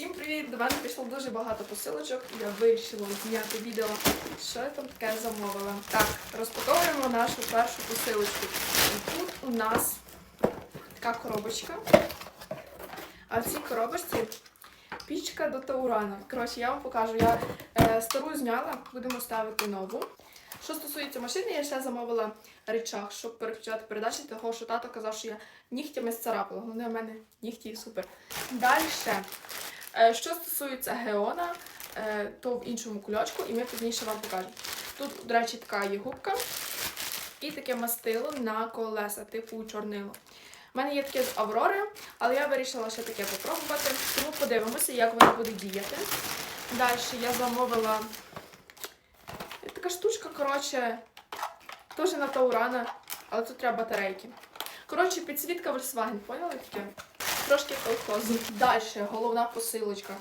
Всім привіт! До мене прийшло дуже багато посилочок. Я вирішила зняти відео, що я там таке замовила. Так, розпаковуємо нашу першу посилочку. І тут у нас така коробочка. А в цій коробочці пічка до таурана. Коротше, я вам покажу. Я е, стару зняла, будемо ставити нову. Що стосується машини, я ще замовила речах, щоб переключати передачі, того що тато казав, що я нігтями зцарапала. Головне, в мене нігті супер. Далі. Е, Що стосується Геона, е, то в іншому кульочку, і ми пізніше вам покажемо. Тут, до речі, така є губка і таке мастило на колеса, типу чорнило. У мене є таке з Аврори, але я вирішила ще таке попробувати, тому подивимося, як воно буде діяти. Далі я замовила така штучка, коротше, теж на Таурана, але тут треба батарейки. Коротше, підсвітка Volkswagen, поняли таке? Трошки колхозу. Далі, головна посилочка.